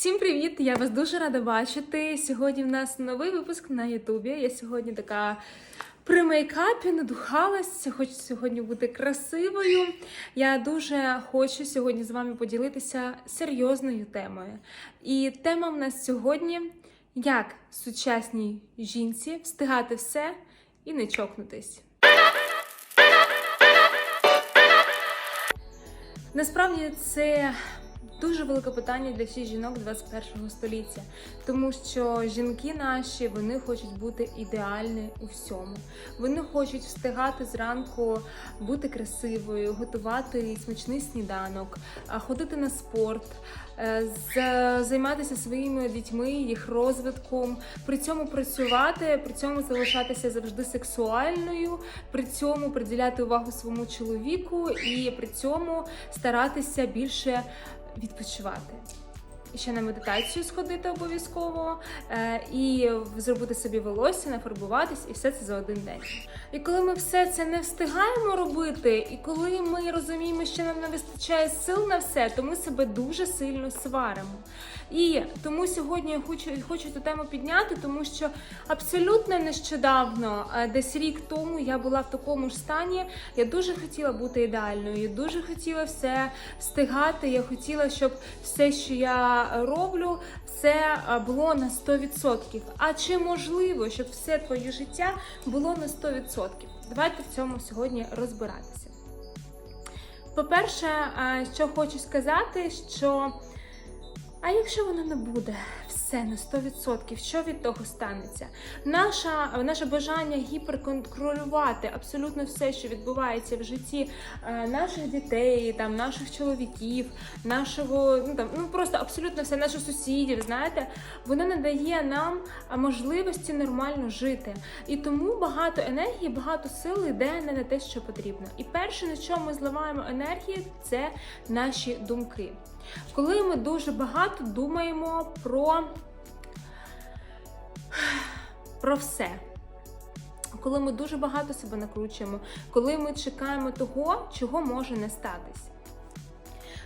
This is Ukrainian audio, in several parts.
Всім привіт! Я вас дуже рада бачити. Сьогодні в нас новий випуск на Ютубі. Я сьогодні така при мейкапі надухалась. Хочу сьогодні бути красивою. Я дуже хочу сьогодні з вами поділитися серйозною темою. І тема в нас сьогодні: як сучасній жінці встигати все і не чокнутись. Насправді це дуже велике питання для всіх жінок 21 століття, тому що жінки наші вони хочуть бути ідеальні у всьому. Вони хочуть встигати зранку бути красивою, готувати смачний сніданок, ходити на спорт, е, займатися своїми дітьми, їх розвитком, при цьому працювати, при цьому залишатися завжди сексуальною, при цьому приділяти увагу своєму чоловіку і при цьому старатися більше відпочивати. Ще на медитацію сходити обов'язково, е, і зробити собі волосся, нафарбуватись, і все це за один день. І коли ми все це не встигаємо робити, і коли ми розуміємо, що нам не вистачає сил на все, то ми себе дуже сильно сваримо. І тому сьогодні я хочу, хочу цю тему підняти, тому що абсолютно нещодавно, е, десь рік тому, я була в такому ж стані. Я дуже хотіла бути ідеальною, я дуже хотіла все встигати. Я хотіла, щоб все, що я роблю, все е, було на 100%. А чи можливо, щоб все твоє життя було на 100%? Давайте в цьому сьогодні розбиратися. По-перше, е, що хочу сказати, що а якщо воно не буде все на 100%, що від того станеться? Наша, наше бажання гіперконтролювати абсолютно все, що відбувається в житті е, наших дітей, там, наших чоловіків, нашого, ну там, ну просто абсолютно все, наших сусідів, знаєте, воно не дає нам можливості нормально жити. І тому багато енергії, багато сил йде не на те, що потрібно. І перше, на що ми зливаємо енергію, це наші думки. Коли ми дуже багато думаємо про, про все. Коли ми дуже багато себе накручуємо, коли ми чекаємо того, чого може не статись.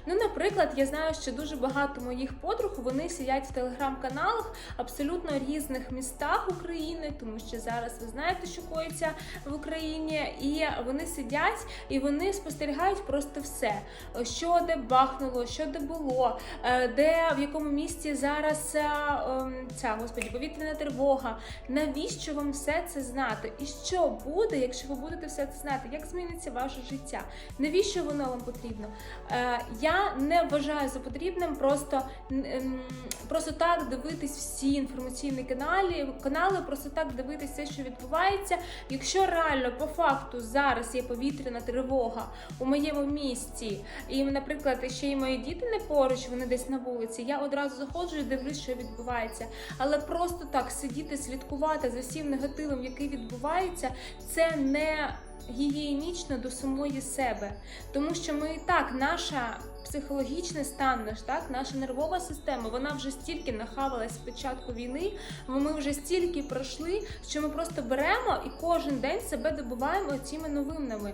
Ну, наприклад, я знаю, що дуже багато моїх подруг вони сидять в телеграм-каналах абсолютно різних містах України, тому що зараз ви знаєте, що коїться в Україні, і вони сидять і вони спостерігають просто все, що де бахнуло, що де було, е, де в якому місті зараз е, ем, ця господі повітряна тривога. Навіщо вам все це знати? І що буде, якщо ви будете все це знати? Як зміниться ваше життя? Навіщо воно вам потрібно? Е, Я не вважаю за потрібним просто, ем, просто так дивитись всі інформаційні канали, канали, просто так дивитись все, що відбувається. Якщо реально по факту зараз є повітряна тривога у моєму місті, і, наприклад, ще й мої діти не поруч, вони десь на вулиці, я одразу заходжу і дивлюсь, що відбувається. Але просто так сидіти, слідкувати за всім негативом, який відбувається, це не гігієнічно до самої себе, тому що ми і так, наша психологічний стан, наш так, наша нервова система, вона вже стільки нахавалась з початку війни, ми вже стільки пройшли, що ми просто беремо і кожен день себе добуваємо цими новинами.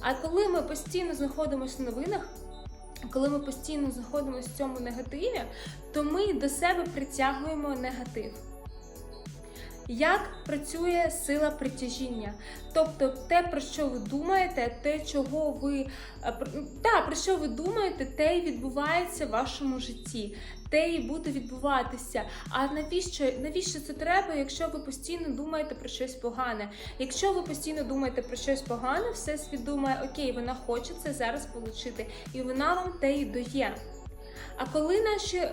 А коли ми постійно знаходимося в новинах. Коли ми постійно знаходимося в цьому негативі, то ми до себе притягуємо негатив. Як працює сила притяжіння? Тобто те, про що ви думаєте, те, чого ви е, та, про що ви думаєте, те й відбувається в вашому житті, те й буде відбуватися. А навіщо, навіщо це треба, якщо ви постійно думаєте про щось погане? Якщо ви постійно думаєте про щось погане, все світ думає, окей, вона хоче це зараз отримати, і вона вам те й дає. А коли наші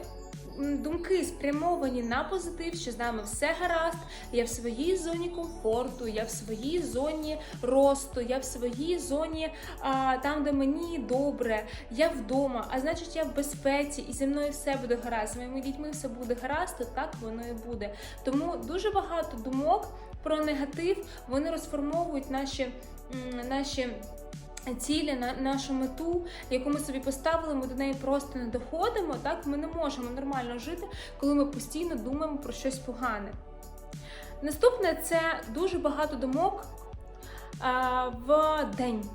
думки спрямовані на позитив, що з нами все гаразд, я в своїй зоні комфорту, я в своїй зоні росту, я в своїй зоні а, там, де мені добре, я вдома, а значить я в безпеці, і зі мною все буде гаразд, з моїми дітьми все буде гаразд, то так воно і буде. Тому дуже багато думок про негатив вони розформовують наші, наші цілі, на нашу мету, яку ми собі поставили, ми до неї просто не доходимо. Так ми не можемо нормально жити, коли ми постійно думаємо про щось погане. Наступне це дуже багато думок а, в день.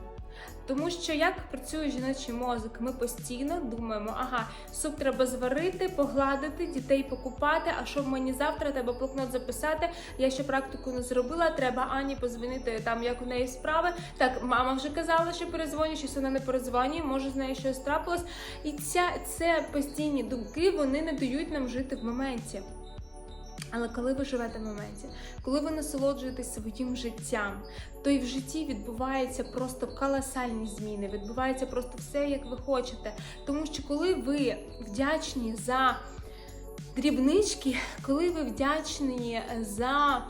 Тому що як працює жіночий мозок, ми постійно думаємо, ага, суп треба зварити, погладити, дітей покупати. А що в мені завтра? Треба блокнот записати. Я ще практику не зробила. Треба Ані позвонити там, як у неї справи. Так, мама вже казала, що перезвоню, щось вона не перезвонює, може з нею щось трапилось. І ця це постійні думки, вони не дають нам жити в моменті. Але коли ви живете в моменті, коли ви насолоджуєтесь своїм життям, то і в житті відбуваються просто колосальні зміни, відбувається просто все, як ви хочете. Тому що коли ви вдячні за дрібнички, коли ви вдячні за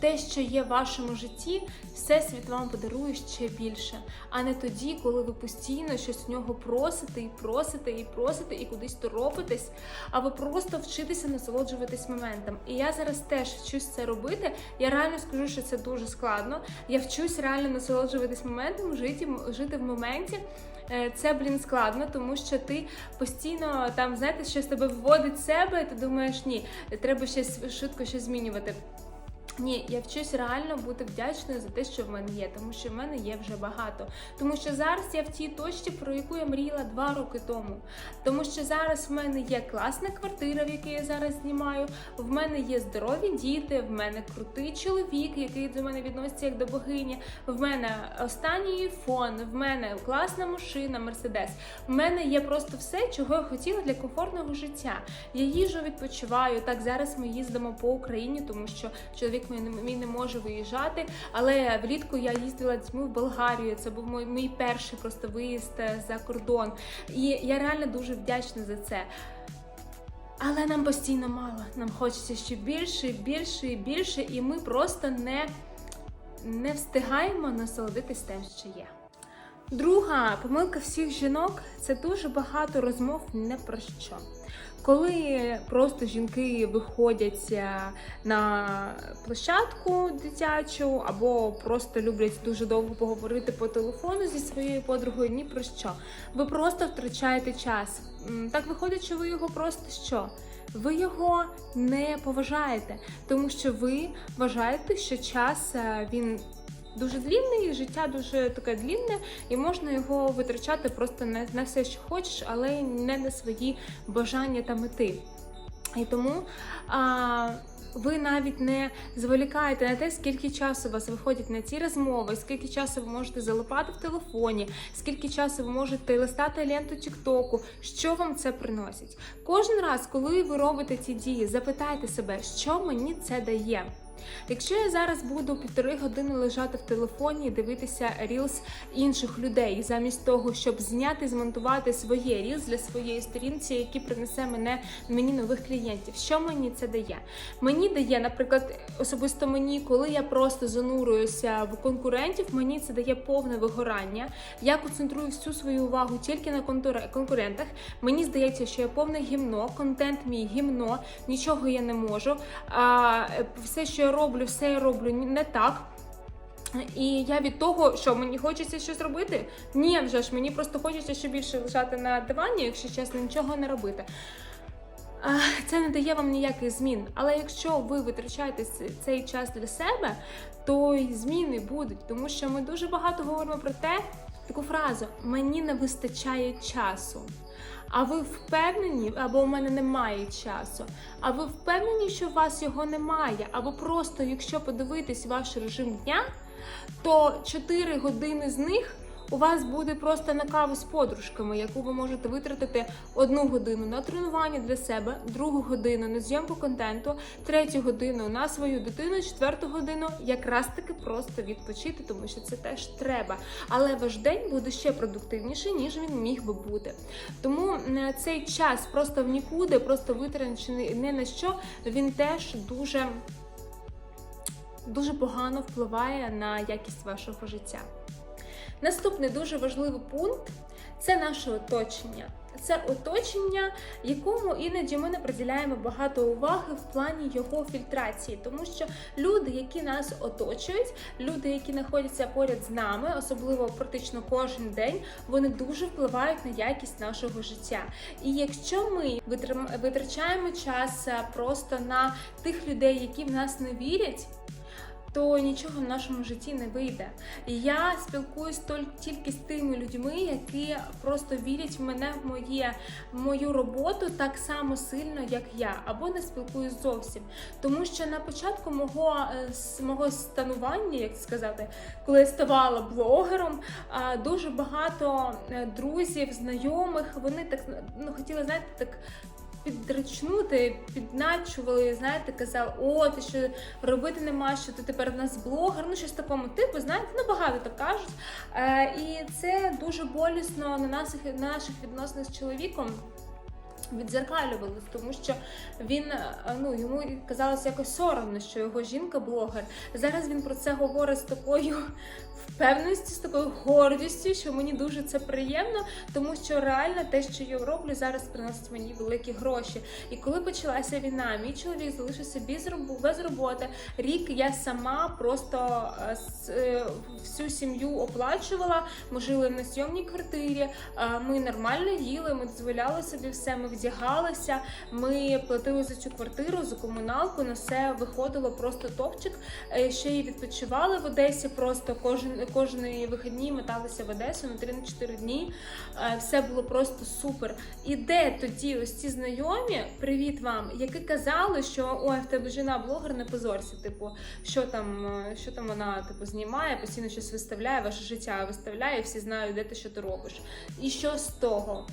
те, що є в вашому житті, всесвіт вам подарує ще більше, а не тоді, коли ви постійно щось у нього просите і просите, і просите, і кудись торопитесь, а ви просто вчитеся насолоджуватись моментом. І я зараз теж вчусь це робити. Я реально скажу, що це дуже складно. Я вчусь реально насолоджуватись моментом, жити, жити в моменті. Е, Це, блін, складно, тому що ти постійно там, знаєте, щось тебе виводить з себе, і ти думаєш, ні, треба щось швидко щось змінювати. Ні, я вчусь реально бути вдячною за те, що в мене є, тому що в мене є вже багато. Тому що зараз я в тій точці, про яку я мріяла два роки тому. Тому що зараз в мене є класна квартира, в якій я зараз знімаю. В мене є здорові діти, в мене крутий чоловік, який до мене відноситься як до богині. В мене останній фон, в мене класна машина, мерседес. В мене є просто все, чого я хотіла для комфортного життя. Я їжу, відпочиваю. Так зараз ми їздимо по Україні, тому що чоловік не, мій не може виїжджати. Але влітку я їздила дітьми в Болгарію. Це був мій, мій перший просто виїзд е, за кордон. І я реально дуже вдячна за це. Але нам постійно мало. Нам хочеться ще більше, більше і більше, і ми просто не, не встигаємо насолодитись тим, що є. Друга помилка всіх жінок це дуже багато розмов не про що. Коли просто жінки виходять е, на площадку дитячу або просто люблять дуже довго поговорити по телефону зі своєю подругою, ні про що. Ви просто втрачаєте час. Так виходить, що ви його просто що? Ви його не поважаєте, тому що ви вважаєте, що час е, він дуже длінний, життя дуже таке длінне, і можна його витрачати просто на, на все, що хочеш, але не на свої бажання та мети. І тому а, ви навіть не зволікаєте на те, скільки часу вас виходить на ці розмови, скільки часу ви можете залипати в телефоні, скільки часу ви можете листати ленту Тіктоку, що вам це приносить. Кожен раз, коли ви робите ці дії, запитайте себе, що мені це дає. Якщо я зараз буду півтори години лежати в телефоні і дивитися рілс інших людей, замість того, щоб зняти, змонтувати своє рілс для своєї сторінці, які принесе мене мені нових клієнтів, що мені це дає? Мені дає, наприклад, особисто мені, коли я просто занурююся в конкурентів, мені це дає повне вигорання. Я концентрую всю свою увагу тільки на конкурентах. Мені здається, що я повне гімно, контент мій гімно, нічого я не можу. А, все, що я роблю, все я роблю не так. І я від того, що мені хочеться щось робити. Ні, вже ж мені просто хочеться ще більше лежати на дивані, якщо чесно, нічого не робити. Це не дає вам ніяких змін. Але якщо ви витрачаєте цей час для себе, то й зміни будуть. Тому що ми дуже багато говоримо про те, таку фразу мені не вистачає часу. А ви впевнені, або у мене немає часу. А ви впевнені, що у вас його немає? Або просто, якщо подивитись ваш режим дня, то 4 години з них у вас буде просто на каву з подружками, яку ви можете витратити одну годину на тренування для себе, другу годину на зйомку контенту, третю годину на свою дитину, четверту годину якраз таки просто відпочити, тому що це теж треба. Але ваш день буде ще продуктивніший, ніж він міг би бути. Тому цей час просто в нікуди, просто витрачений не на що, він теж дуже дуже погано впливає на якість вашого життя. Наступний дуже важливий пункт це наше оточення. Це оточення, якому іноді ми не приділяємо багато уваги в плані його фільтрації, тому що люди, які нас оточують, люди, які знаходяться поряд з нами, особливо практично кожен день, вони дуже впливають на якість нашого життя. І якщо ми витрачаємо час е, просто на тих людей, які в нас не вірять. То нічого в нашому житті не вийде. Я спілкуюсь тільки з тими людьми, які просто вірять в мене в моє в мою роботу так само сильно, як я, або не спілкуюсь зовсім. Тому що на початку мого, е, мого станування, як сказати, коли я ставала блогером, дуже багато е, друзів, знайомих, вони так ну, хотіли, знаєте, так. Підречнути, підначували, знаєте, казали, о, ти що робити нема, що ти тепер в нас блогер, ну щось такому типу, знаєте, ну багато так кажуть. Е, і це дуже болісно на наших, на наших відносинах з чоловіком відзеркалювалось, тому що він е, ну йому казалось якось соромно, що його жінка блогер. Зараз він про це говорить з такою впевненістю, з такою гордістю, що мені дуже це приємно, тому що реально те, що я роблю, зараз приносить мені великі гроші. І коли почалася війна, мій чоловік залишився без робо- без роботи. Рік я сама просто е, е, всю сім'ю оплачувала. Ми жили на зйомній квартирі. Ми нормально їли, ми дозволяли собі все. Ми вдягалися. Ми платили за цю квартиру, за комуналку. На все виходило просто топчик. Е, Ще й відпочивали в Одесі. Просто кожен кожні вихідні металися в Одесу на 3-4 дні. Е, Все було просто супер. І де тоді ось ці знайомі, привіт вам, які казали, що ой, в тебе жена блогер, не позорся. Типу, що там, е, що там вона типу знімає, постійно щось виставляє, ваше життя виставляє, всі знають, де ти що ти робиш. І що з того?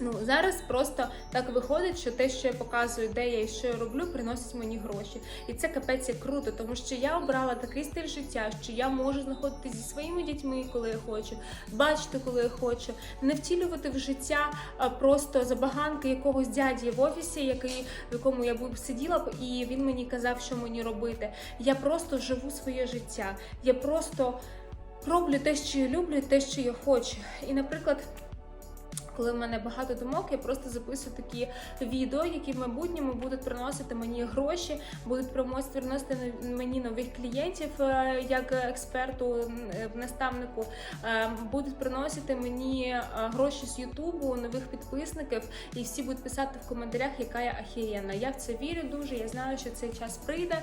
Ну зараз просто так виходить, що те, що я показую, де я і що я роблю, приносить мені гроші. І це капець як круто, тому що я обрала такий стиль життя, що я можу знаходитися зі своїми дітьми, коли я хочу, бачити, коли я хочу, не втілювати в життя просто забаганки якогось дяді в офісі, який в якому я б сиділа б, і він мені казав, що мені робити. Я просто живу своє життя. Я просто роблю те, що я люблю, те, що я хочу. І, наприклад. Коли в мене багато думок, я просто записую такі відео, які в майбутньому будуть приносити мені гроші, будуть приносити мені нових клієнтів е, як експерту, е, наставнику, е, будуть приносити мені гроші з Ютубу, нових підписників, і всі будуть писати в коментарях, яка я ахієнна. Я в це вірю дуже. Я знаю, що цей час прийде.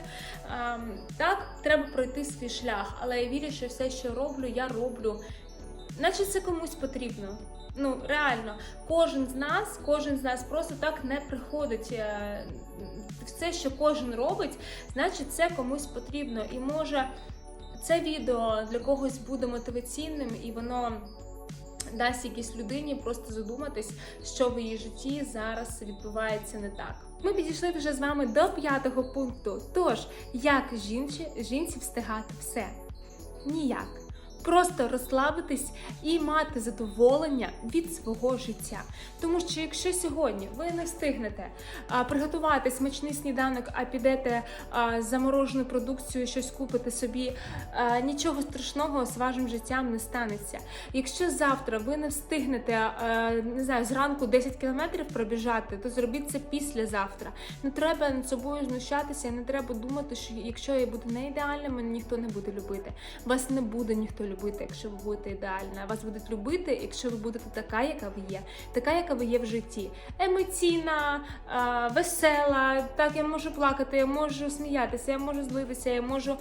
Так, треба пройти свій шлях, але я вірю, що все, що роблю, я роблю, наче це комусь потрібно. Ну, реально, кожен з нас, кожен з нас просто так не приходить. Е, Все, що кожен робить, значить, це комусь потрібно. І може це відео для когось буде мотиваційним, і воно дасть якійсь людині просто задуматись, що в її житті зараз відбувається не так. Ми підійшли вже з вами до п'ятого пункту. Тож, як жінці, жінці встигати все? Ніяк. Просто розслабитись і мати задоволення від свого життя. Тому що якщо сьогодні ви не встигнете приготувати смачний сніданок, а підете заморожену продукцію, щось купити собі, нічого страшного з вашим життям не станеться. Якщо завтра ви не встигнете не знаю, зранку 10 кілометрів пробіжати, то зробіть це післязавтра. Не треба над собою знущатися, не треба думати, що якщо я буду не ідеальна, мене ніхто не буде любити. Вас не буде ніхто любити, якщо ви будете ідеальна. Вас будуть любити, якщо ви будете така, яка ви є, така, яка ви є в житті. Емоційна, весела. Так, я можу плакати, я можу сміятися, я можу злитися, я можу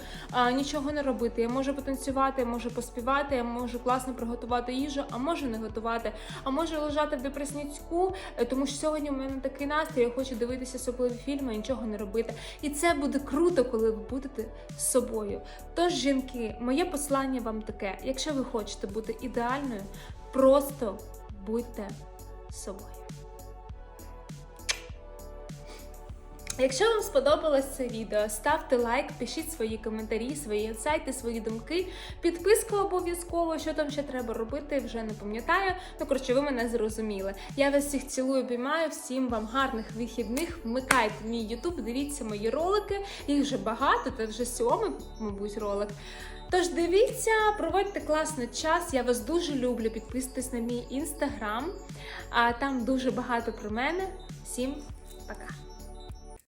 нічого не робити. Я можу потанцювати, я можу поспівати, я можу класно приготувати їжу, а можу не готувати, а можу лежати в депреснячку, е, тому що сьогодні у мене такий настрій, я хочу дивитися особливі фільми, і нічого не робити. І це буде круто, коли ви будете з собою. Тож, жінки, моє послання вам таке: якщо ви хочете бути ідеальною, просто будьте собою. Якщо вам сподобалось це відео, ставте лайк, пишіть свої коментарі, свої інсайти, свої думки. Підписка обов'язково, що там ще треба робити, вже не пам'ятаю. Ну, коротше, ви мене зрозуміли. Я вас всіх цілую, обіймаю, всім вам гарних вихідних. Вмикайте мій ютуб, дивіться мої ролики. Їх вже багато, це вже сьомий, мабуть, ролик. Тож дивіться, проводьте класно час. Я вас дуже люблю. Підписуйтесь на мій інстаграм, а там дуже багато про мене. Всім пока!